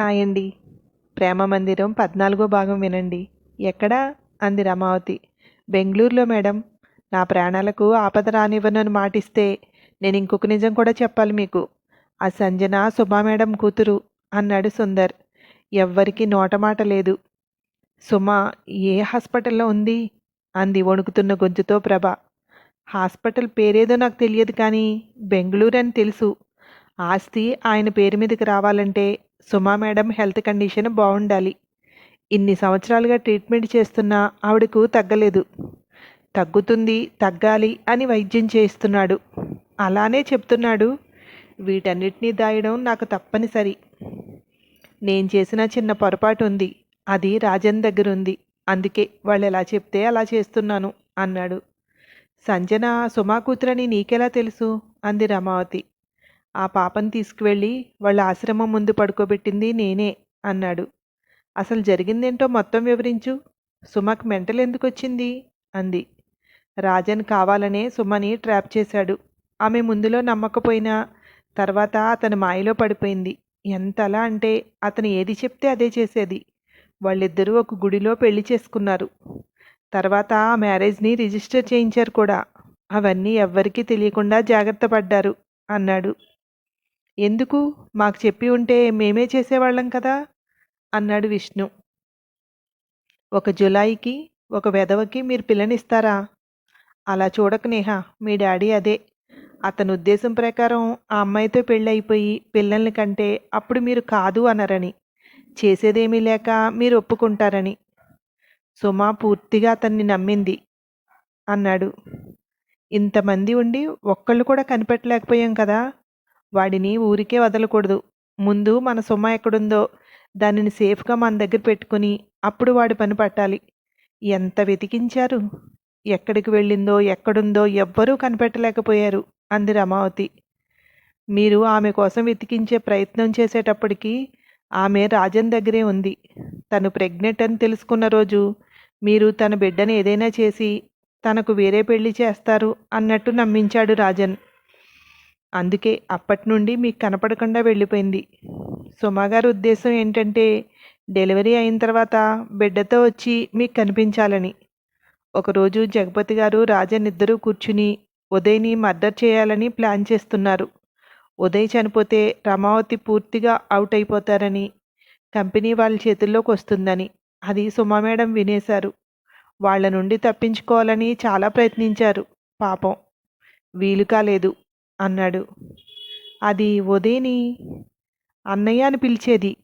Hi అండి ప్రేమ మందిరం పద్నాలుగో భాగం వినండి. ఎక్కడా? అంది రమావతి. బెంగళూరులో మేడం. నా ప్రాణాలకు ఆపద రానివ్వనని మాటిస్తే నేను ఇంకొక నిజం కూడా చెప్పాలి మీకు. ఆ సంజన సుమా మేడం కూతురు అన్నాడు సుందర్. ఎవ్వరికీ నోటమాట లేదు. సుమ ఏ హాస్పిటల్లో ఉంది? అంది వణుకుతున్న గొంతుతో ప్రభ. హాస్పిటల్ పేరేదో నాకు తెలియదు కానీ బెంగళూరు అని తెలుసు. ఆస్తి ఆయన పేరు మీదకి రావాలంటే సుమా మేడం హెల్త్ కండిషన్ బాగుండాలి. ఇన్ని సంవత్సరాలుగా ట్రీట్మెంట్ చేస్తున్నా ఆవిడకు తగ్గలేదు. తగ్గుతుంది తగ్గాలి అని వైద్యం చేస్తున్నాడు అలానే చెప్తున్నాడు. వీటన్నిటినీ దాయడం నాకు తప్పనిసరి. నేను చేసిన చిన్న పొరపాటు ఉంది. అది రాజన్ దగ్గర ఉంది. అందుకే వాళ్ళు ఎలా చెప్తే అలా చేస్తున్నాను అన్నాడు. సంజన సుమా కూతురని నీకెలా తెలుసు? అంది రమావతి. ఆ పాపని తీసుకువెళ్ళి వాళ్ళ ఆశ్రమం ముందు పడుకోబెట్టింది నేనే అన్నాడు. అసలు జరిగిందేంటో మొత్తం వివరించు. సుమకు మెంటల్ ఎందుకు వచ్చింది అంది. రాజన్ కావాలనే సుమని ట్రాప్ చేశాడు. ఆమె ముందులో నమ్మకపోయినా తర్వాత అతని మాయలో పడిపోయింది. ఎంతలా అంటే అతను ఏది చెప్తే అదే చేసేది. వాళ్ళిద్దరూ ఒక గుడిలో పెళ్ళి చేసుకున్నారు. తర్వాత ఆ మ్యారేజ్ని రిజిస్టర్ చేయించారు కూడా. అవన్నీ ఎవ్వరికీ తెలియకుండా జాగ్రత్త పడ్డారు అన్నాడు. ఎందుకు? మాకు చెప్పి ఉంటే మేమే చేసేవాళ్ళం కదా? అన్నాడు విష్ణు. ఒక జులాయికి ఒక వెధవకి మీరు పిల్లనిస్తారా? అలా చూడక నేహ మీ డాడీ అదే. అతని ఉద్దేశం ప్రకారం ఆ అమ్మాయితో పెళ్ళి అయిపోయి పిల్లల్ని కంటే అప్పుడు మీరు కాదు అనరని. చేసేదేమీ లేక మీరు ఒప్పుకుంటారని. సుమా పూర్తిగా అతన్ని నమ్మింది అన్నాడు. ఇంతమంది ఉండి ఒక్కళ్ళు కూడా కనిపెట్టలేకపోయాం కదా? వాడిని ఊరికే వదలకూడదు. ముందు మన సొమ్మ ఎక్కడుందో దానిని సేఫ్గా మన దగ్గర పెట్టుకుని అప్పుడు వాడి పని పట్టాలి. ఎంత వెతికించారు? ఎక్కడికి వెళ్ళిందో ఎక్కడుందో ఎవ్వరూ కనిపెట్టలేకపోయారు అంది రమావతి. మీరు ఆమె కోసం వెతికించే ప్రయత్నం చేసేటప్పటికి ఆమె రాజన్ దగ్గరే ఉంది. తను ప్రెగ్నెంట్ అని తెలుసుకున్న రోజు మీరు తన బిడ్డని ఏదైనా చేసి తనకు వేరే పెళ్ళి చేస్తారు అన్నట్టు నమ్మించాడు రాజన్. అందుకే అప్పటి నుండి మీకు కనపడకుండా వెళ్ళిపోయింది. సుమాగారి ఉద్దేశం ఏంటంటే డెలివరీ అయిన తర్వాత బిడ్డతో వచ్చి మీకు కనిపించాలని. ఒకరోజు జగపతి గారు రాజన్ ఇద్దరూ కూర్చుని ఉదయ్ని మర్డర్ చేయాలని ప్లాన్ చేస్తున్నారు. ఉదయ్ చనిపోతే రమావతి పూర్తిగా అవుట్ అయిపోతారని కంపెనీ వాళ్ళ చేతుల్లోకి వస్తుందని అది సుమా మేడం వినేశారు. వాళ్ళ నుండి తప్పించుకోవాలని చాలా ప్రయత్నించారు. పాపం. వీలు కాలేదు అన్నాడు. అది ఉదయని అన్నయ్య అని పిలిచేది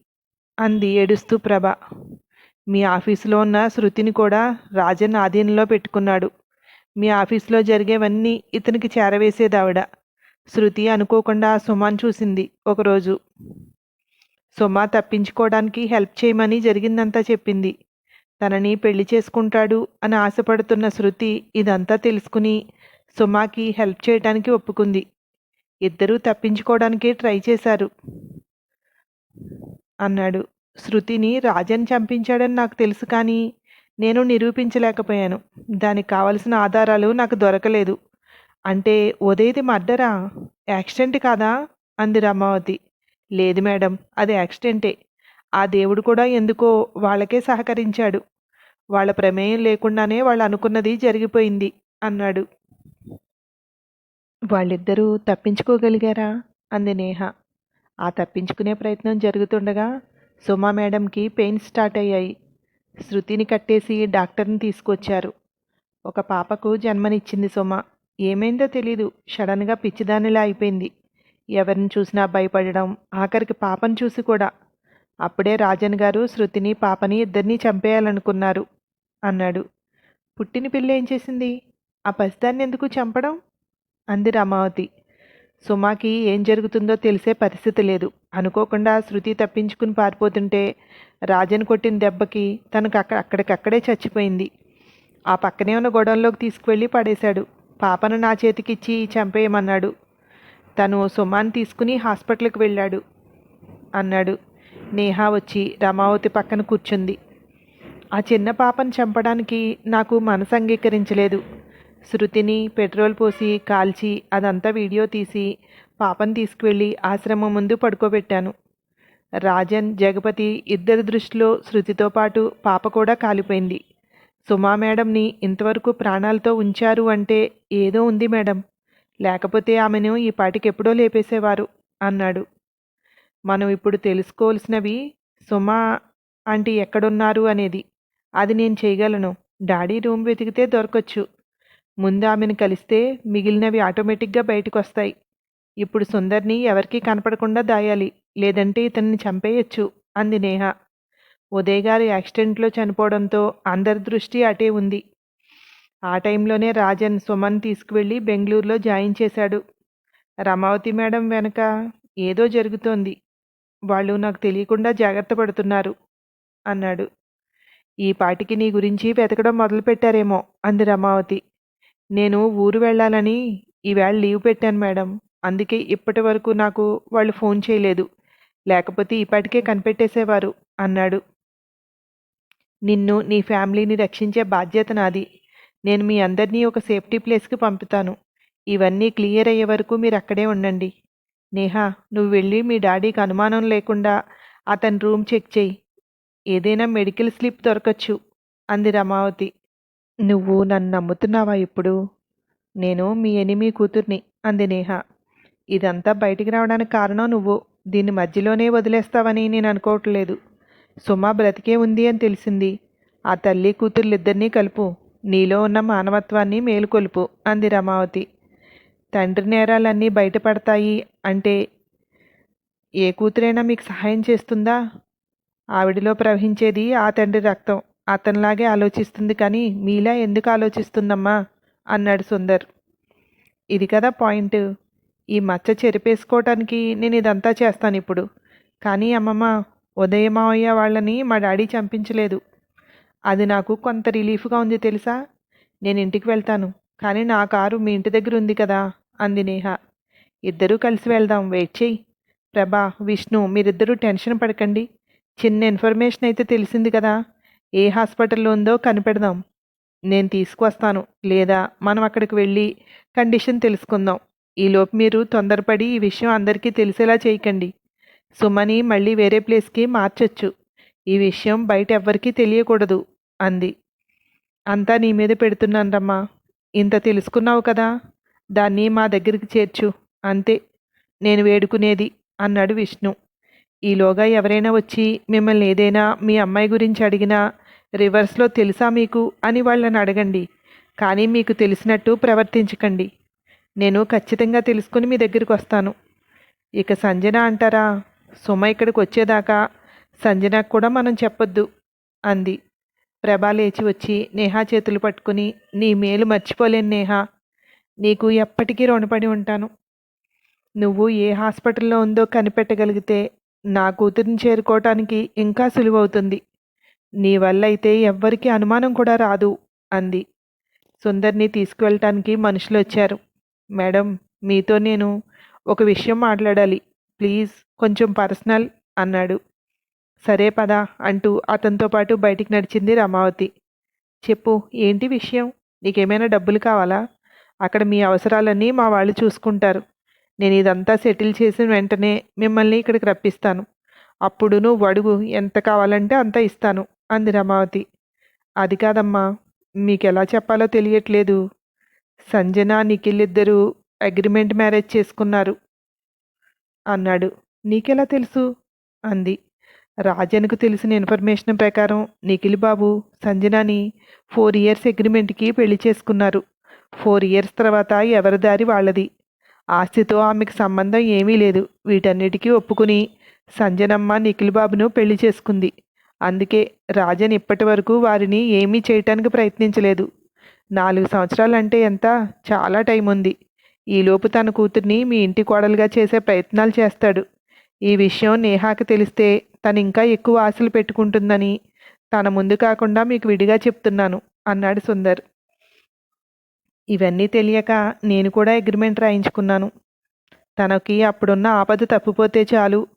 అంది ఏడుస్తూ ప్రభ. మీ ఆఫీసులో ఉన్న శృతిని కూడా రాజన్ ఆధీనంలో పెట్టుకున్నాడు. మీ ఆఫీస్లో జరిగేవన్నీ ఇతనికి చేరవేసేదావిడ. శృతి అనుకోకుండా సుమాన్ చూసింది ఒకరోజు. సుమ తప్పించుకోవడానికి హెల్ప్ చేయమని జరిగిందంతా చెప్పింది. తనని పెళ్ళి చేసుకుంటాడు అని ఆశపడుతున్న శృతి ఇదంతా తెలుసుకుని సుమాకి హెల్ప్ చేయడానికి ఒప్పుకుంది. ఇద్దరూ తప్పించుకోవడానికి ట్రై చేశారు. అన్నాడు. శృతిని రాజన్ చంపించాడని నాకు తెలుసు కానీ నేను నిరూపించలేకపోయాను. దానికి కావలసిన ఆధారాలు నాకు దొరకలేదు. అంటే ఉదయది మర్డరా? యాక్సిడెంట్ కాదా? అంది రమావతి. లేదు మేడం అది యాక్సిడెంటే. ఆ దేవుడు కూడా ఎందుకో వాళ్ళకే సహకరించాడు. వాళ్ళ ప్రమేయం లేకుండానే వాళ్ళు అనుకున్నది జరిగిపోయింది అన్నాడు. వాళ్ళిద్దరూ తప్పించుకోగలిగారా? అంది నేహ. ఆ తప్పించుకునే ప్రయత్నం జరుగుతుండగా సుమా మేడంకి పెయిన్ స్టార్ట్ అయ్యాయి. శృతిని కట్టేసి డాక్టర్ని తీసుకొచ్చారు. ఒక పాపకు జన్మనిచ్చింది సుమ. ఏమైందో తెలీదు. సడన్గా పిచ్చిదానిలా అయిపోయింది. ఎవరిని చూసినా భయపడడం ఆఖరికి పాపను చూసి కూడా. అప్పుడే రాజన్ గారు శృతిని పాపని ఇద్దరినీ చంపేయాలనుకున్నారు అన్నాడు. పుట్టిన పిల్ల ఏం చేసింది? ఆ పసిదాన్ని ఎందుకు చంపడం? అంది రమావతి. సుమాకి ఏం జరుగుతుందో తెలిసే పరిస్థితి లేదు. అనుకోకుండా శృతి తప్పించుకుని పారిపోతుంటే రాజన్ కొట్టిన దెబ్బకి తనకు అక్కడ అక్కడికక్కడే చచ్చిపోయింది. ఆ పక్కనే ఉన్న గొడవల్లోకి తీసుకువెళ్ళి పడేశాడు. పాపను నా చేతికిచ్చి చంపేయమన్నాడు. తను సుమాన్ తీసుకుని హాస్పిటల్కి వెళ్ళాడు అన్నాడు. నేహా వచ్చి రమావతి పక్కన కూర్చుంది. ఆ చిన్న పాపను చంపడానికి నాకు మనసు అంగీకరించలేదు. శృతిని పెట్రోల్ పోసి కాల్చి అదంతా వీడియో తీసి పాపను తీసుకువెళ్ళి ఆశ్రమం ముందు పడుకోబెట్టాను. రాజన్ జగపతి ఇద్దరి దృష్టిలో శృతితో పాటు పాప కూడా కాలిపోయింది. సుమా మేడంని ఇంతవరకు ప్రాణాలతో ఉంచారు అంటే ఏదో ఉంది మేడం. లేకపోతే ఆమెను ఈ పాటికెప్పుడో లేపేసేవారు అన్నాడు. మనం ఇప్పుడు తెలుసుకోవాల్సినవి సుమా ఆంటీ ఎక్కడున్నారు అనేది. అది నేను చేయగలను. డాడీ రూమ్ వెతికితే దొరకొచ్చు. ముందు ఆమెను కలిస్తే మిగిలినవి ఆటోమేటిక్గా బయటకు వస్తాయి ఇప్పుడు సుందర్ని ఎవరికీ కనపడకుండా దాయాలి లేదంటే ఇతన్ని చంపేయచ్చు అంది నేహ. ఉదయ్ గారు యాక్సిడెంట్లో చనిపోవడంతో అందరి దృష్టి అటే ఉంది. ఆ టైంలోనే రాజన్ సుమన్ తీసుకువెళ్ళి బెంగళూరులో జాయిన్ చేశాడు. రమావతి మేడం వెనక ఏదో జరుగుతోంది. వాళ్ళు నాకు తెలియకుండా జాగ్రత్త పడుతున్నారు అన్నాడు. ఈ పాటికి నీ గురించి వెతకడం మొదలుపెట్టారేమో అంది రమావతి. నేను ఊరు వెళ్ళాలని ఈవేళ లీవ్ పెట్టాను మేడం. అందుకే ఇప్పటి వరకు నాకు వాళ్ళు ఫోన్ చేయలేదు. లేకపోతే ఇప్పటికే కనిపెట్టేసేవారు అన్నాడు. నిన్ను నీ ఫ్యామిలీని రక్షించే బాధ్యత నాది. నేను మీ అందరినీ ఒక సేఫ్టీ ప్లేస్కి పంపుతాను. ఇవన్నీ క్లియర్ అయ్యే వరకు మీరు అక్కడే ఉండండి. నేహా నువ్వు వెళ్ళి మీ డాడీకి అనుమానం లేకుండా అతని రూమ్ చెక్ చేయి. ఏదైనా మెడికల్ స్లిప్ దొరకచ్చు అంది రమావతి. నువ్వు నన్ను నమ్ముతున్నావా ఇప్పుడు? నేను మీ ఎనిమి కూతుర్ని అంది నేహ. ఇదంతా బయటికి రావడానికి కారణం నువ్వు. దీన్ని మధ్యలోనే వదిలేస్తావని నేను అనుకోవట్లేదు. సుమ బ్రతికే ఉంది అని తెలిసింది. ఆ తల్లి కూతుర్లిద్దరినీ కలుపు. నీలో ఉన్న మానవత్వాన్ని మేలుకొలుపు అంది రమావతి. తండ్రి నేరాలన్నీ బయటపడతాయి అంటే ఏ కూతురైనా మీకు సహాయం చేస్తుందా? ఆవిడిలో ప్రవహించేది ఆ తండ్రి రక్తం. అతనిలాగే ఆలోచిస్తుంది కానీ మీలా ఎందుకు ఆలోచిస్తుందమ్మా? అన్నాడు సుందర్. ఇది కదా పాయింట్. ఈ మచ్చ చెరిపేసుకోవటానికి నేను ఇదంతా చేస్తాను ఇప్పుడు. కానీ అమ్మమ్మ ఉదయమావయ్య వాళ్ళని మా డాడీ చంపించలేదు. అది నాకు కొంత రిలీఫ్గా ఉంది తెలుసా? నేను ఇంటికి వెళ్తాను. కానీ నా కారు మీ ఇంటి దగ్గర ఉంది కదా? అంది నేహ. ఇద్దరూ కలిసి వెళ్దాం. వెయిట్ చేయి ప్రభా విష్ణు మీరిద్దరూ టెన్షన్ పడకండి. చిన్న ఇన్ఫర్మేషన్ అయితే తెలిసింది కదా? ఏ హాస్పిటల్లో ఉందో కనిపెడదాం. నేను తీసుకువస్తాను. లేదా మనం అక్కడికి వెళ్ళి కండిషన్ తెలుసుకుందాం. ఈలోపు మీరు తొందరపడి ఈ విషయం అందరికీ తెలిసేలా చేయకండి. సుమని మళ్ళీ వేరే ప్లేస్కి మార్చొచ్చు. ఈ విషయం బయట ఎవ్వరికీ తెలియకూడదు అంది. అంతా నీ మీద పెడుతున్నానమ్మా ఇంత తెలుసుకున్నావు కదా దాన్ని మా దగ్గరికి చేర్చు అంతే. నేను వేడుకునేది అన్నాడు విష్ణు. ఈలోగా ఎవరైనా వచ్చి మిమ్మల్ని ఏదైనా మీ అమ్మాయి గురించి అడిగినా రివర్స్లో తెలుసా మీకు అని వాళ్ళని అడగండి. కానీ మీకు తెలిసినట్టు ప్రవర్తించకండి. నేను ఖచ్చితంగా తెలుసుకుని మీ దగ్గరికి వస్తాను. ఇక సంజన అంటారా సుమ ఇక్కడికి వచ్చేదాకా సంజనకు కూడా మనం చెప్పొద్దు అంది. ప్రభా లేచి వచ్చి నేహా చేతులు పట్టుకుని నీ మేలు మర్చిపోలేను నేహా నీకు ఎప్పటికీ రుణపడి ఉంటాను. నువ్వు ఏ హాస్పిటల్లో ఉందో కనిపెట్టగలిగితే నా కూతురిని చేరుకోవటానికి ఇంకా సులువవుతుంది. నీ వల్ల అయితే ఎవ్వరికీ అనుమానం కూడా రాదు అంది. సుందర్ని తీసుకువెళ్ళటానికి మనుషులు వచ్చారు. మేడం మీతో నేను ఒక విషయం మాట్లాడాలి. ప్లీజ్ కొంచెం పర్సనల్ అన్నాడు. సరే పద అంటూ అతనితో పాటు బయటికి నడిచింది రమావతి. చెప్పు ఏంటి విషయం? నీకేమైనా డబ్బులు కావాలా? అక్కడ మీ అవసరాలన్నీ మా వాళ్ళు చూసుకుంటారు. నేను ఇదంతా సెటిల్ చేసిన వెంటనే మిమ్మల్ని ఇక్కడికి రప్పిస్తాను. అప్పుడు నువ్వు అడుగు ఎంత కావాలంటే అంత ఇస్తాను అంది రమావతి. అది కాదమ్మా మీకు ఎలా చెప్పాలో తెలియట్లేదు. సంజన నిఖిల్ ఇద్దరూ అగ్రిమెంట్ మ్యారేజ్ చేసుకున్నారు. అన్నాడు. నీకెలా తెలుసు? అంది. రాజన్కు తెలిసిన ఇన్ఫర్మేషన్ ప్రకారం నిఖిల్ బాబు సంజనాని ఫోర్ ఇయర్స్ అగ్రిమెంట్కి పెళ్ళి చేసుకున్నారు. ఫోర్ ఇయర్స్ తర్వాత ఎవరి దారి వాళ్ళది. ఆస్తితో ఆమెకు సంబంధం ఏమీ లేదు. వీటన్నిటికీ ఒప్పుకుని సంజనమ్మ నిఖిల్ బాబును పెళ్ళి చేసుకుంది. అందుకే రాజన్ ఇప్పటి వరకు వారిని ఏమీ చేయటానికి ప్రయత్నించలేదు. నాలుగు సంవత్సరాలంటే ఎంత? చాలా టైం ఉంది ఈలోపు తన కూతుర్ని మీ ఇంటి కోడలుగా చేసే ప్రయత్నాలు చేస్తాడు. ఈ విషయం నేహాకి తెలిస్తే తను ఇంకా ఎక్కువ ఆశలు పెట్టుకుంటుందని తన ముందు కాకుండా మీకు విడిగా చెప్తున్నాను అన్నాడు సుందర్. ఇవన్నీ తెలియక నేను కూడా అగ్రిమెంట్ రాయించుకున్నాను. తనకి అప్పుడున్న ఆపద తప్పిపోతే చాలు.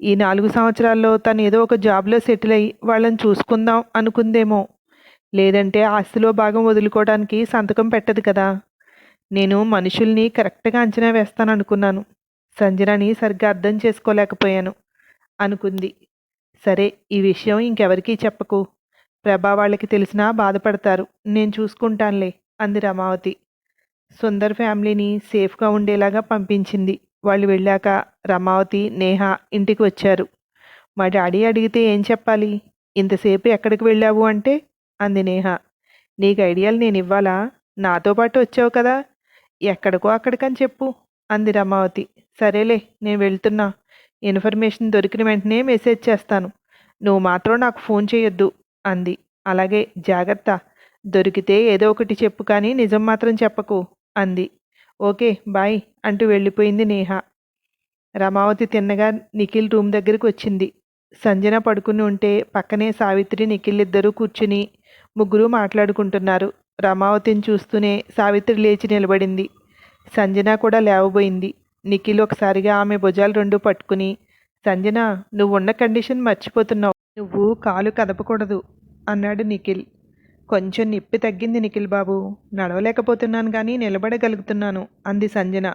ఈ నాలుగు సంవత్సరాల్లో తను ఏదో ఒక జాబ్లో సెటిల్ అయ్యి వాళ్ళని చూసుకుందాం అనుకుందేమో. లేదంటే ఆస్తిలో భాగం వదులుకోవడానికి సంతకం పెట్టదు కదా. నేను మనుషుల్ని కరెక్ట్గా అంచనా వేస్తాను అనుకున్నాను సంజనని సరిగ్గా అర్థం చేసుకోలేకపోయాను. అనుకుంది. సరే ఈ విషయం ఇంకెవరికీ చెప్పకు. ప్రభా వాళ్ళకి తెలిసినా బాధపడతారు. నేను చూసుకుంటానులే. అంది రమావతి. సుందర్ ఫ్యామిలీని సేఫ్గా ఉండేలాగా పంపించింది. వాళ్ళు వెళ్ళాక రమావతి నేహ ఇంటికి వచ్చారు. మా డాడీ అడిగితే ఏం చెప్పాలి? ఇంతసేపు ఎక్కడికి వెళ్ళావు అంటే? అంది నేహ. నీకు ఐడియాలు నేను ఇవ్వాలా? నాతో పాటు వచ్చావు కదా? ఎక్కడికో అక్కడికని చెప్పు. అంది రమావతి. సరేలే నేను వెళ్తున్నా. ఇన్ఫర్మేషన్ దొరికిన వెంటనే మెసేజ్ చేస్తాను. నువ్వు మాత్రం నాకు ఫోన్ చేయొద్దు. అంది. అలాగే జాగ్రత్త. దొరికితే ఏదో ఒకటి చెప్పు కానీ నిజం మాత్రం చెప్పకు అంది. ఓకే బాయ్ అంటూ వెళ్ళిపోయింది నేహ. రమావతి తిన్నగా నిఖిల్ రూమ్ దగ్గరికి వచ్చింది. సంజన పడుకుని ఉంటే పక్కనే సావిత్రి నిఖిల్ ఇద్దరూ కూర్చుని ముగ్గురు మాట్లాడుకుంటున్నారు. రమావతిని చూస్తూనే సావిత్రి లేచి నిలబడింది. సంజన కూడా లేవబోయింది. నిఖిల్ ఒకసారిగా ఆమె భుజాలు రెండు పట్టుకుని సంజన నువ్వు ఉన్న కండిషన్ మర్చిపోతున్నావు. నువ్వు కాలు కదపకూడదు అన్నాడు నిఖిల్. కొంచెం నిప్పి తగ్గింది నిఖిల్ బాబు. నడవలేకపోతున్నాను కానీ నిలబడగలుగుతున్నాను అంది సంజన.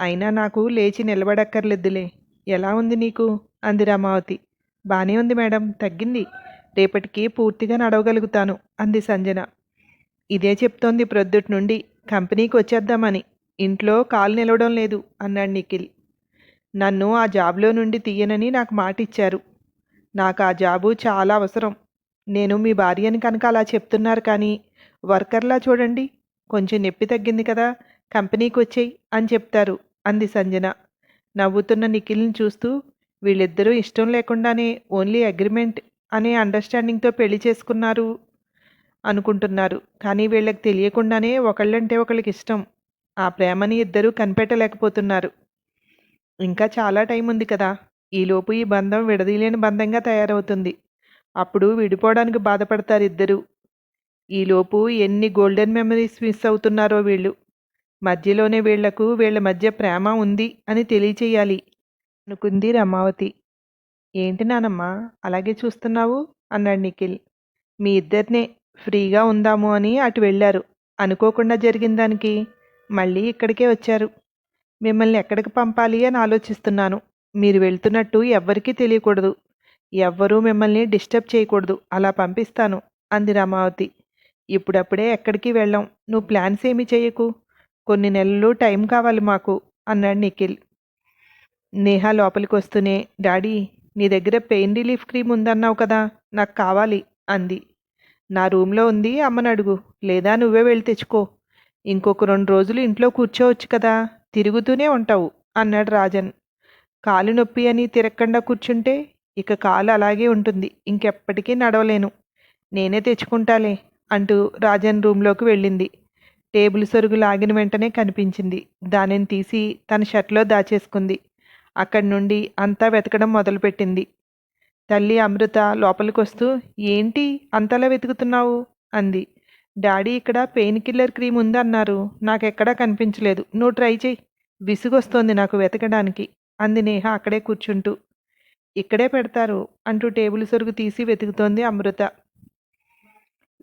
అయినా నాకు లేచి నిలబడక్కర్లేదులే. ఎలా ఉంది నీకు? అంది రమావతి. బానే ఉంది మేడం తగ్గింది. రేపటికి పూర్తిగా నడవగలుగుతాను అంది సంజన. ఇదే చెప్తోంది ప్రొద్దుటి నుండి. కంపెనీకి వచ్చేద్దామని. ఇంట్లో కాలు నిలవడం లేదు అన్నాడు నిఖిల్. నన్ను ఆ జాబ్లో నుండి తీయనని నాకు మాట ఇచ్చారు నాకు ఆ జాబు చాలా అవసరం. నేను మీ భార్యని కనుక అలా చెప్తున్నారు కానీ వర్కర్లా చూడండి కొంచెం నొప్పి తగ్గింది కదా కంపెనీకి వచ్చేయి అని చెప్తారు అంది సంజన. నవ్వుతున్న నిఖిల్ని చూస్తూ వీళ్ళిద్దరూ ఇష్టం లేకుండానే ఓన్లీ అగ్రిమెంట్ అనే అండర్స్టాండింగ్తో పెళ్ళి చేసుకున్నారు అనుకుంటున్నారు. కానీ వీళ్ళకి తెలియకుండానే ఒకళ్ళంటే ఒకళ్ళకి ఇష్టం. ఆ ప్రేమని ఇద్దరూ కనిపెట్టలేకపోతున్నారు. ఇంకా చాలా టైం ఉంది కదా ఈలోపు ఈ బంధం విడదీయలేని బంధంగా తయారవుతుంది. అప్పుడు విడిపోవడానికి బాధపడతారు ఇద్దరు. ఈలోపు ఎన్ని గోల్డెన్ మెమరీస్ మిస్ అవుతున్నారో వీళ్ళు. మధ్యలోనే వీళ్ళకు వీళ్ళ మధ్య ప్రేమ ఉంది అని తెలియచేయాలి. అనుకుంది రమావతి. ఏంటి నానమ్మా అలాగే చూస్తున్నావు? అన్నాడు నిఖిల్. మీ ఇద్దరినే ఫ్రీగా ఉందాము అని అటు వెళ్ళారు. అనుకోకుండా జరిగిన దానికి మళ్ళీ ఇక్కడికే వచ్చారు. మిమ్మల్ని ఎక్కడికి పంపాలి అని ఆలోచిస్తున్నాను. మీరు వెళ్తున్నట్టు ఎవ్వరికీ తెలియకూడదు. ఎవ్వరూ మిమ్మల్ని డిస్టర్బ్ చేయకూడదు. అలా పంపిస్తాను అంది రమావతి. ఇప్పుడప్పుడే ఎక్కడికి వెళ్ళాం. నువ్వు ప్లాన్స్ ఏమీ చేయకు. కొన్ని నెలలు టైం కావాలి మాకు అన్నాడు నిఖిల్. నేహ లోపలికి వస్తూనే డాడీ నీ దగ్గర పెయిన్ రిలీఫ్ క్రీమ్ ఉందన్నావు కదా నాకు కావాలి అంది. నా రూమ్లో ఉంది అమ్మని అడుగు. లేదా నువ్వే వెళ్ళి తెచ్చుకో. ఇంకొక రెండు రోజులు ఇంట్లో కూర్చోవచ్చు కదా తిరుగుతూనే ఉంటావు అన్నాడు రాజన్. కాలు నొప్పి అని తిరగకుండా కూర్చుంటే ఇక కాలు అలాగే ఉంటుంది. ఇంకెప్పటికీ నడవలేను. నేనే తెచ్చుకుంటాలే అంటూ రాజన్ రూమ్లోకి వెళ్ళింది. టేబుల్ సొరుగు లాగిన వెంటనే కనిపించింది. దానిని తీసి తన షర్ట్లో దాచేసుకుంది. అక్కడి నుండి అంతా వెతకడం మొదలుపెట్టింది. తల్లి అమృత లోపలికొస్తూ ఏంటి అంతలా వెతుకుతున్నావు? అంది. డాడీ ఇక్కడ పెయిన్ కిల్లర్ క్రీమ్ ఉందన్నారు. నాకెక్కడా కనిపించలేదు. నువ్వు ట్రై చేయి. విసుగొస్తోంది నాకు వెతకడానికి అంది నేహ అక్కడే కూర్చుంటూ. ఇక్కడే పెడతారు అంటూ టేబుల్ సొరుగు తీసి వెతుకుతోంది అమృత.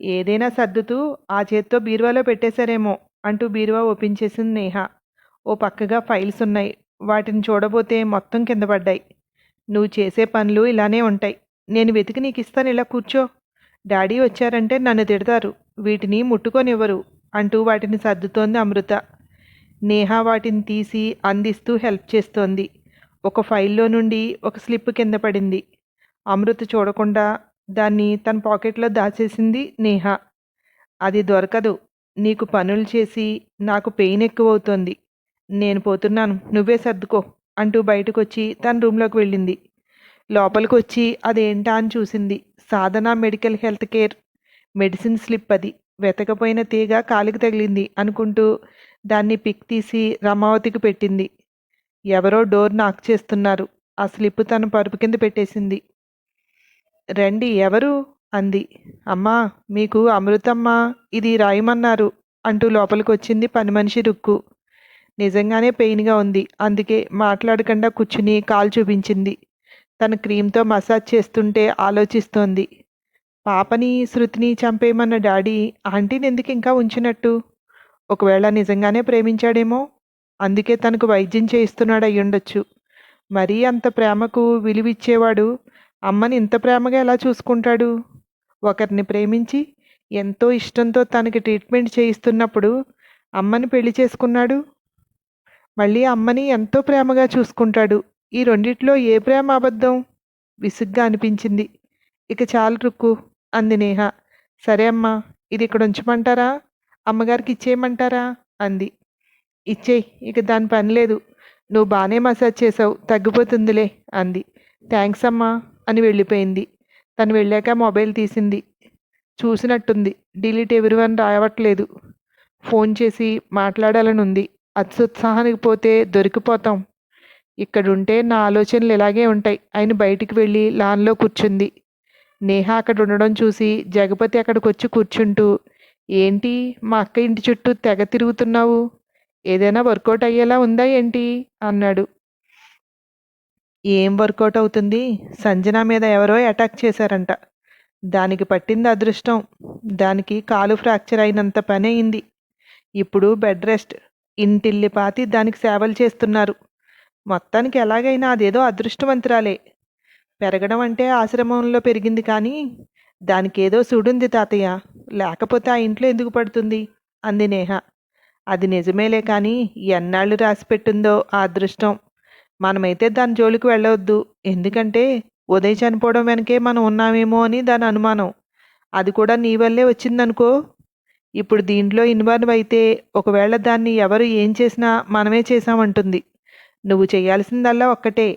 ఏదైనా సర్దుతూ ఆ చేత్తో బీరువాలో పెట్టేశారేమో అంటూ బీరువా ఓపెన్ చేసింది నేహ. ఓ పక్కగా ఫైల్స్ ఉన్నాయి. వాటిని చూడబోతే మొత్తం కింద పడ్డాయి. నువ్వు చేసే పనులు ఇలానే ఉంటాయి. నేను వెతికి నీకు ఇస్తాను. ఇలా కూర్చో. డాడీ వచ్చారంటే నన్ను తిడతారు. వీటిని ముట్టుకొనివ్వరు అంటూ వాటిని సర్దుతోంది అమృత. నేహ వాటిని తీసి అందిస్తూ హెల్ప్ చేస్తోంది. ఒక ఫైల్లో నుండి ఒక స్లిప్ కింద పడింది. అమృత చూడకుండా దాన్ని తన పాకెట్లో దాచేసింది నేహ. అది దొరకదు. నీకు పనులు చేసి నాకు పెయిన్ ఎక్కువవుతోంది. నేను పోతున్నాను. నువ్వే సర్దుకో అంటూ బయటకొచ్చి తన రూమ్లోకి వెళ్ళింది. లోపలికి వచ్చి అదేంటా అని చూసింది. Sadhana medical health care. Medicine slip అది. వెతకపోయిన తీగ కాలికి తగిలింది అనుకుంటూ దాన్ని పిక్ తీసి రమావతికి పెట్టింది. ఎవరో డోర్ నాక్ చేస్తున్నారు. ఆ స్లిప్ తన పరుపు కింద పెట్టేసింది. రండి ఎవరు? అంది. అమ్మా మీకు అమృతమ్మ ఇది రాయమన్నారు అంటూ లోపలికి వచ్చింది పని మనిషి రుక్కు. నిజంగానే పెయిన్గా ఉంది. అందుకే మాట్లాడకుండా కూర్చుని కాలు చూపించింది. తన క్రీమ్తో మసాజ్ చేస్తుంటే ఆలోచిస్తోంది. పాపని శృతిని చంపేయమన్న డాడీ ఆంటీని ఎందుకు ఇంకా ఉంచినట్టు? ఒకవేళ నిజంగానే ప్రేమించాడేమో? అందుకే తనకు వైద్యం చేయిస్తున్నాడు అయ్యుండొచ్చు. మరీ అంత ప్రేమకు విలువిచ్చేవాడు అమ్మని ఇంత ప్రేమగా ఎలా చూసుకుంటాడు? ఒకరిని ప్రేమించి ఎంతో ఇష్టంతో తనకి ట్రీట్మెంట్ చేయిస్తున్నప్పుడు అమ్మని పెళ్ళి చేసుకున్నాడు. మళ్ళీ అమ్మని ఎంతో ప్రేమగా చూసుకుంటాడు. ఈ రెండిట్లో ఏ ప్రేమ అబద్ధం? విసుగ్గా అనిపించింది. ఇక చాలు రుక్కు అంది నేహ. సరే అమ్మా ఇది ఇక్కడ ఉంచమంటారా? అమ్మగారికి ఇచ్చేయమంటారా? అంది. ఇచ్చేయి ఇక దాని పని లేదు. నువ్వు బాగానే మసాజ్ చేసావు తగ్గిపోతుందిలే అంది. థ్యాంక్స్ అమ్మా అని వెళ్ళిపోయింది. తను వెళ్ళాక మొబైల్ తీసింది. చూసినట్టుంది. డిలీట్ ఎవరివన్ రావట్లేదు. ఫోన్ చేసి మాట్లాడాలని ఉంది. అత్యుత్సాహానికి పోతే దొరికిపోతాం. ఇక్కడుంటే నా ఆలోచనలు ఇలాగే ఉంటాయి. ఆయన బయటికి వెళ్ళి లాన్లో కూర్చుంది. నేహ అక్కడ ఉండడం చూసి జగపతి అక్కడికి వచ్చి కూర్చుంటూ ఏంటి మా అక్క ఇంటి చుట్టూ తెగ తిరుగుతున్నావు? ఏదైనా వర్కౌట్ అయ్యేలా ఉందా ఏంటి? అన్నాడు. ఏం వర్కౌట్ అవుతుంది? సంజన మీద ఎవరో అటాక్ చేశారంట. దానికి పట్టింది అదృష్టం. దానికి కాలు ఫ్రాక్చర్ అయినంత పని అయింది. ఇప్పుడు బెడ్ రెస్ట్. ఇంటిల్లి పాతి దానికి సేవలు చేస్తున్నారు. మొత్తానికి ఎలాగైనా అదేదో అదృష్టవంతురాలే. పెరగడం అంటే ఆశ్రమంలో పెరిగింది కానీ దానికి ఏదో సుడుంది తాతయ్య. లేకపోతే ఆ ఇంట్లో ఎందుకు పడుతుంది? అంది నేహ. అది నిజమేలే కానీ ఎన్నాళ్ళు రాసి పెట్టిందో ఆ అదృష్టం. మనమైతే దాని జోలికి వెళ్ళవద్దు. ఎందుకంటే ఉదయ్ చనిపోవడం వెనకే మనం ఉన్నామేమో అని దాని అనుమానం. అది కూడా నీ వల్లే వచ్చిందనుకో. ఇప్పుడు దీంట్లో ఇన్వాల్వ్ అయితే ఒకవేళ దాన్ని ఎవరు ఏం చేసినా మనమే చేశామంటుంది. నువ్వు చేయాల్సిందల్లా ఒక్కటే.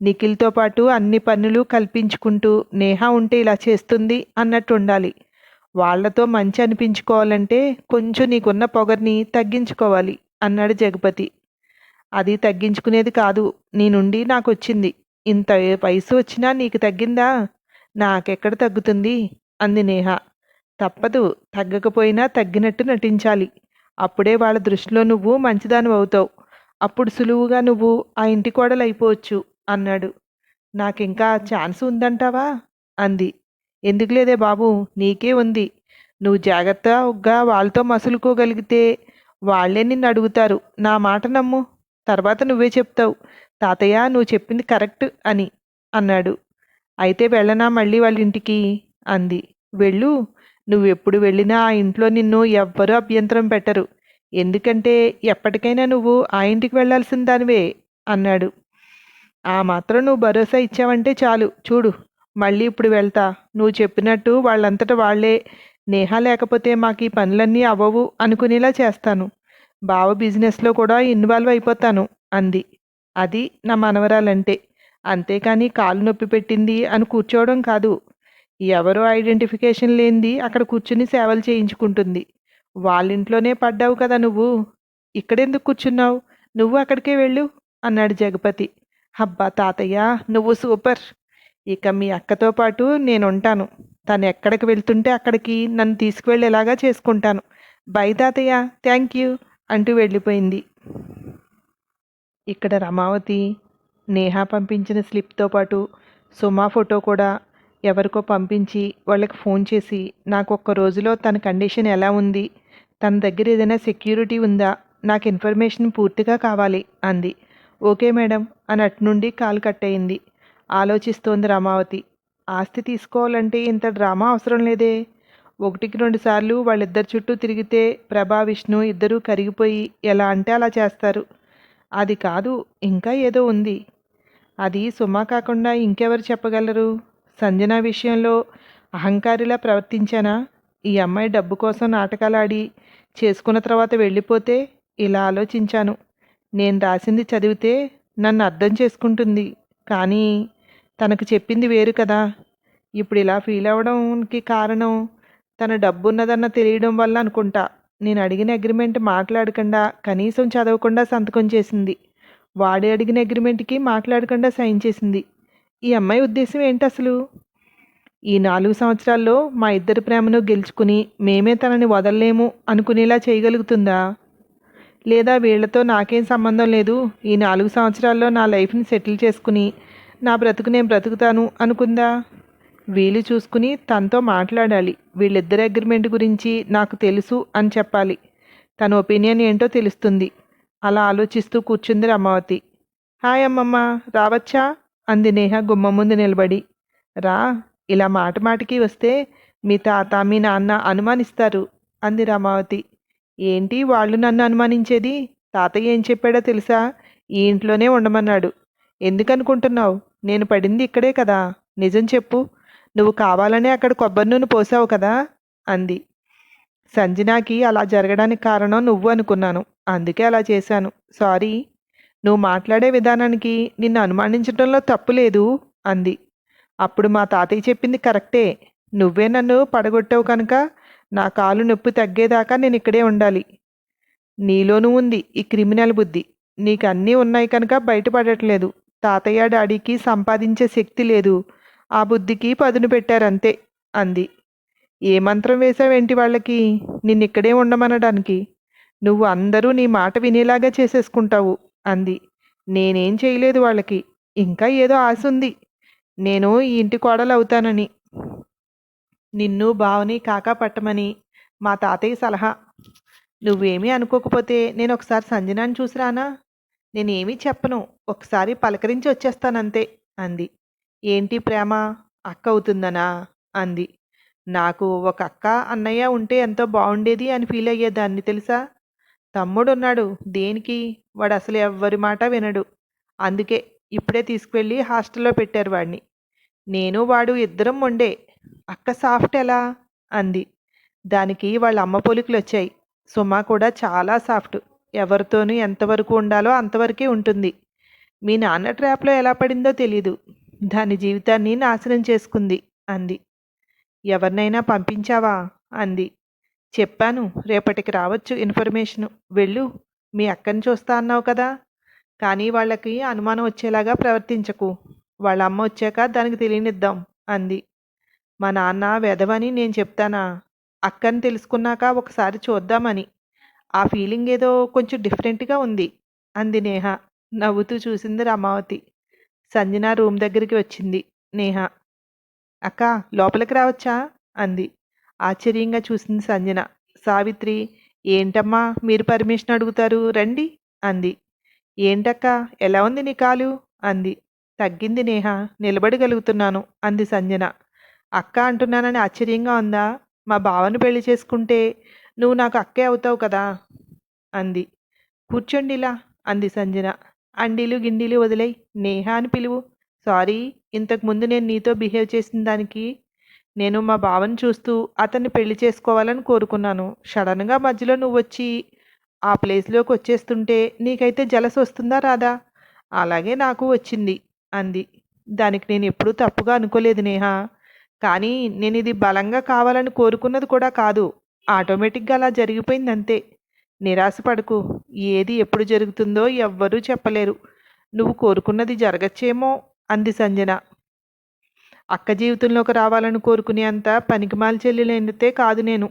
నిఖిల్తో పాటు అన్ని పనులు కల్పించుకుంటూ నేహా ఉంటే ఇలా చేస్తుంది అన్నట్టు ఉండాలి వాళ్ళతో మంచి అనిపించుకోవాలంటే కొంచెం నీకున్న పొగర్ని తగ్గించుకోవాలి అన్నాడు జగపతి. అది తగ్గించుకునేది కాదు నీ నుండి నాకు వచ్చింది ఇంత వయసు వచ్చినా నీకు తగ్గిందా? నాకెక్కడ తగ్గుతుంది? అంది నేహ. తప్పదు తగ్గకపోయినా తగ్గినట్టు నటించాలి. అప్పుడే వాళ్ళ దృష్టిలో నువ్వు మంచిదాని అవుతావు. అప్పుడు సులువుగా నువ్వు ఆ ఇంటి కోడలు అయిపోవచ్చు అన్నాడు. నాకింకా ఛాన్స్ ఉందంటావా? అంది. ఎందుకు లేదే బాబు? నీకే ఉంది. నువ్వు జాగ్రత్తగా వాళ్ళతో మసులుకోగలిగితే వాళ్ళే నిన్ను అడుగుతారు. నా మాట నమ్ము. తర్వాత నువ్వే చెప్తావు. తాతయ్య నువ్వు చెప్పింది కరెక్ట్ అని అన్నాడు. అయితే వెళ్ళనా మళ్ళీ వాళ్ళ ఇంటికి? అంది. వెళ్ళు. నువ్వు ఎప్పుడు వెళ్ళినా ఆ ఇంట్లో నిన్ను ఎవ్వరూ అభ్యంతరం పెట్టరు. ఎందుకంటే ఎప్పటికైనా నువ్వు ఆ ఇంటికి వెళ్ళాల్సిన దానివే అన్నాడు. ఆ మాత్రం నువ్వు భరోసా ఇచ్చావంటే చాలు. చూడు. మళ్ళీ ఇప్పుడు వెళ్తా. నువ్వు చెప్పినట్టు వాళ్ళంతట వాళ్ళే నేహ లేకపోతే మాకు ఈ పనులన్నీ అవ్వవు అనుకునేలా చేస్తాను. బావ బిజినెస్లో కూడా ఇన్వాల్వ్ అయిపోతాను అంది. అది నా మనవరాలంటే. అంతేకాని కాలు నొప్పి పెట్టింది అని కూర్చోవడం కాదు. ఎవరో ఐడెంటిఫికేషన్ లేనిది అక్కడ కూర్చుని సేవలు చేయించుకుంటుంది. వాళ్ళింట్లోనే పడ్డావు కదా నువ్వు. ఇక్కడెందుకు కూర్చున్నావు? నువ్వు అక్కడికే వెళ్ళు అన్నాడు జగపతి. అబ్బా తాతయ్య నువ్వు సూపర్. ఇక మీ అక్కతో పాటు నేను ఉంటాను తను ఎక్కడికి వెళ్తుంటే అక్కడికి నన్ను తీసుకువెళ్ళేలాగా చేసుకుంటాను. బై తాతయ్య థ్యాంక్ యూ అంటూ వెళ్ళిపోయింది. ఇక్కడ రమావతి నేహా పంపించిన స్లిప్తో పాటు సుమా ఫోటో కూడా ఎవరికో పంపించి వాళ్ళకి ఫోన్ చేసి నాకు ఒక్క రోజులో తన కండిషన్ ఎలా ఉంది? తన దగ్గర ఏదైనా సెక్యూరిటీ ఉందా? నాకు ఇన్ఫర్మేషన్ పూర్తిగా కావాలి అంది. ఓకే మేడం అని అటు నుండి కాల్ కట్ అయింది. ఆలోచిస్తోంది రమావతి. ఆస్తి తీసుకోవాలంటే ఇంత డ్రామా అవసరం లేదే. ఒకటికి రెండు సార్లు వాళ్ళిద్దరి చుట్టూ తిరిగితే ప్రభా విష్ణు ఇద్దరూ కరిగిపోయి ఎలా అంటే అలా చేస్తారు. అది కాదు ఇంకా ఏదో ఉంది. అది సుమా కాకుండా ఇంకెవరు చెప్పగలరు? సంజన విషయంలో అహంకారిలా ప్రవర్తించానా? ఈ అమ్మాయి డబ్బు కోసం నాటకాలాడి చేసుకున్న తర్వాత వెళ్ళిపోతే ఇలా ఆలోచించాను. నేను రాసింది చదివితే నన్ను అర్థం చేసుకుంటుంది. కానీ తనకు చెప్పింది వేరు కదా. ఇప్పుడు ఇలా ఫీల్ అవ్వడానికి కారణం తన డబ్బున్నదన్న తెలియడం వల్ల అనుకుంటా. నేను అడిగిన అగ్రిమెంట్ మాట్లాడకుండా కనీసం చదవకుండా సంతకం చేసింది. వాడి అడిగిన అగ్రిమెంట్కి మాట్లాడకుండా సైన్ చేసింది. ఈ అమ్మాయి ఉద్దేశం ఏంటి అసలు ఈ నాలుగు సంవత్సరాల్లో మా ఇద్దరి ప్రేమను గెలుచుకుని మేమే తనని వదలలేము అనుకునేలా చేయగలుగుతుందా? లేదా వీళ్ళతో నాకేం సంబంధం లేదు? ఈ నాలుగు సంవత్సరాల్లో నా లైఫ్ని సెటిల్ చేసుకుని నా బ్రతుకు నేను బ్రతుకుతాను అనుకుందా? వీలు చూసుకుని తనతో మాట్లాడాలి. వీళ్ళిద్దరి అగ్రిమెంట్ గురించి నాకు తెలుసు అని చెప్పాలి. తన ఒపీనియన్ ఏంటో తెలుస్తుంది. అలా ఆలోచిస్తూ కూర్చుంది రమావతి. హాయ్ అమ్మమ్మ రావచ్చా? అంది నేహ గుమ్మ ముందు నిలబడి. రా ఇలా మాట మాటికి వస్తే మీ తాత మీ నాన్న అనుమానిస్తారు అంది రమావతి. ఏంటి వాళ్ళు నన్ను అనుమానించేది? తాతయ్య ఏం చెప్పాడో తెలుసా? ఈ ఇంట్లోనే ఉండమన్నాడు. ఎందుకనుకుంటున్నావు? నేను పడింది ఇక్కడే కదా. నిజం చెప్పు. నువ్వు కావాలనే అక్కడ కొబ్బరి నూనె పోసావు కదా? అంది. సంజనాకి అలా జరగడానికి కారణం నువ్వు అనుకున్నాను. అందుకే అలా చేశాను. సారీ. నువ్వు మాట్లాడే విధానానికి నిన్ను అనుమానించడంలో తప్పు లేదు అంది. అప్పుడు మా తాతయ్య చెప్పింది కరెక్టే. నువ్వే నన్ను పడగొట్టావు కనుక నా కాలు నొప్పి తగ్గేదాకా నేను ఇక్కడే ఉండాలి. నీలోనూ ఉంది ఈ క్రిమినల్ బుద్ధి. నీకు అన్నీ ఉన్నాయి కనుక బయటపడట్లేదు. తాతయ్య డాడీకి సంపాదించే శక్తి లేదు. ఆ బుద్ధికి పదును పెట్టారంతే అంది. ఏ మంత్రం వేసావేంటి వాళ్ళకి? నిన్నిక్కడే ఉండమనడానికి. నువ్వు అందరూ నీ మాట వినేలాగా చేసేసుకుంటావు అంది. నేనేం చేయలేదు వాళ్ళకి. ఇంకా ఏదో ఆశ ఉంది నేను ఈ ఇంటి కోడలు అవుతానని నిన్ను బావని కాకా పట్టమని మా తాతయ్య సలహా. నువ్వేమీ అనుకోకపోతే నేను ఒకసారి సంజనాన్ని చూసిరానా నేనేమీ చెప్పను. ఒకసారి పలకరించి వచ్చేస్తానంతే అంది. ఏంటి ప్రేమ? అక్క అవుతుందనా అంది. నాకు ఒక అక్క అన్నయ్య ఉంటే ఎంతో బాగుండేది అని ఫీల్ అయ్యేదాన్ని తెలుసా? తమ్ముడున్నాడు. దేనికి? వాడు అసలు ఎవ్వరి మాట వినడు. అందుకే ఇప్పుడే తీసుకువెళ్ళి హాస్టల్లో పెట్టారు వాడిని. నేను వాడు ఇద్దరం ఉండే. అక్క సాఫ్ట్ ఎలా? అంది. దానికి వాళ్ళ అమ్మ పోలికలు వచ్చాయి సుమ కూడా చాలా సాఫ్ట్. ఎవరితోనూ ఎంతవరకు ఉండాలో అంతవరకే ఉంటుంది. మీ నాన్న ట్రాప్లో ఎలా పడిందో తెలీదు. దాని జీవితాన్ని నాశనం చేసుకుంది అంది. ఎవరినైనా పంపించావా? అంది. చెప్పాను రేపటికి రావచ్చు ఇన్ఫర్మేషను. వెళ్ళు మీ అక్కని చూస్తా అన్నావు కదా. కానీ వాళ్ళకి అనుమానం వచ్చేలాగా ప్రవర్తించకు. వాళ్ళ అమ్మ వచ్చాక దానికి తెలియనిద్దాం అంది. మా నాన్న వెధవని నేను చెప్తానా? అక్కని తెలుసుకున్నాక ఒకసారి చూద్దామని. ఆ ఫీలింగ్ ఏదో కొంచెం డిఫరెంట్గా ఉంది. అంది నేహ. నవ్వుతూ చూసింది రమావతి. సంజన రూమ్ దగ్గరికి వచ్చింది. నేహ. అక్క లోపలికి రావచ్చా? అంది. ఆశ్చర్యంగా చూసింది సంజన. సావిత్రి ఏంటమ్మా మీరు పర్మిషన్ అడుగుతారు? రండి. అంది. ఏంటక్క ఎలా ఉంది నీ కాలు? అంది. తగ్గింది నేహ. నిలబడగలుగుతున్నాను. అంది సంజన. అక్క అంటున్నానని ఆశ్చర్యంగా ఉందా? మా బావను పెళ్ళి చేసుకుంటే నువ్వు నాకు అక్కే అవుతావు కదా? అంది. కూర్చోండి ఇలా అంది సంజన. అండీలు గిండీలు వదిలేయి నేహ అని పిలువు. సారీ ఇంతకుముందు నేను నీతో బిహేవ్ చేసిన దానికి నేను మా బావని చూస్తూ అతన్ని పెళ్ళి చేసుకోవాలని కోరుకున్నాను. సడన్గా మధ్యలో నువ్వు వచ్చి ఆ ప్లేస్లోకి వచ్చేస్తుంటే నీకైతే జలస్ వస్తుందా రాదా? అలాగే నాకు వచ్చింది అంది. దానికి నేను ఎప్పుడూ తప్పుగా అనుకోలేదు నేహ. కానీ నేను ఇది బలంగా కావాలని కోరుకున్నది కూడా కాదు. ఆటోమేటిక్గా అలా జరిగిపోయింది అంతే నిరాశపడకు ఏది ఎప్పుడు జరుగుతుందో ఎవ్వరూ చెప్పలేరు. నువ్వు కోరుకున్నది జరగచ్చేమో అంది సంజన. అక్క జీవితంలోకి రావాలని కోరుకునే అంత పనికిమాల చెల్లెలైతే కాదు నేను.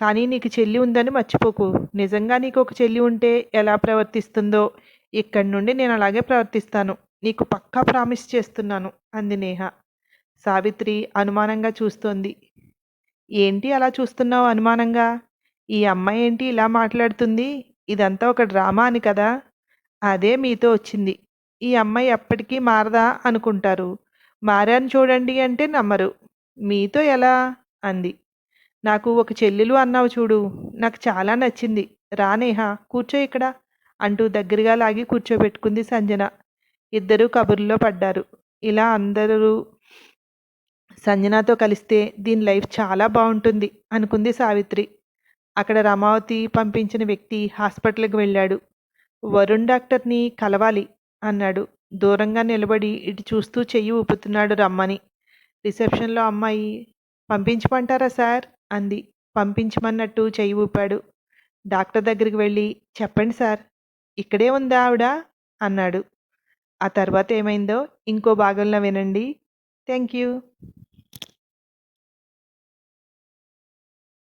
కానీ నీకు చెల్లి ఉందని మర్చిపోకు. నిజంగా నీకు ఒక చెల్లి ఉంటే ఎలా ప్రవర్తిస్తుందో ఇక్కడి నుండి నేను అలాగే ప్రవర్తిస్తాను. నీకు పక్కా ప్రామిస్ చేస్తున్నాను అంది నేహ. సావిత్రి అనుమానంగా చూస్తోంది. ఏంటి అలా చూస్తున్నావు అనుమానంగా? ఈ అమ్మాయి ఏంటి ఇలా మాట్లాడుతుంది? ఇదంతా ఒక డ్రామా అని కదా? అదే మీతో వచ్చింది. ఈ అమ్మాయి ఎప్పటికీ మారదా అనుకుంటారు. మారాను చూడండి అంటే నమ్మరు. మీతో ఎలా? అంది. నాకు ఒక చెల్లెలు అన్నావు చూడు. నాకు చాలా నచ్చింది. రానేహా కూర్చో ఇక్కడ అంటూ దగ్గరగా లాగి కూర్చోబెట్టుకుంది సంజన. ఇద్దరూ కబుర్లో పడ్డారు. ఇలా అందరూ సంజనాతో కలిస్తే దీని లైఫ్ చాలా బాగుంటుంది అనుకుంది సావిత్రి. అక్కడ రమావతి పంపించిన వ్యక్తి హాస్పిటల్కి వెళ్ళాడు. వరుణ్ డాక్టర్ని కలవాలి అన్నాడు. దూరంగా నిలబడి ఇటు చూస్తూ చెయ్యి ఊపుతున్నాడు రమ్మని. రిసెప్షన్లో అమ్మాయి పంపించమంటారా సార్? అంది. పంపించమన్నట్టు చెయ్యి ఊపాడు. డాక్టర్ దగ్గరికి వెళ్ళి చెప్పండి సార్ ఇక్కడే ఉందా ఆవిడ? అన్నాడు. ఆ తర్వాత ఏమైందో ఇంకో భాగంలో వినండి. Thank you.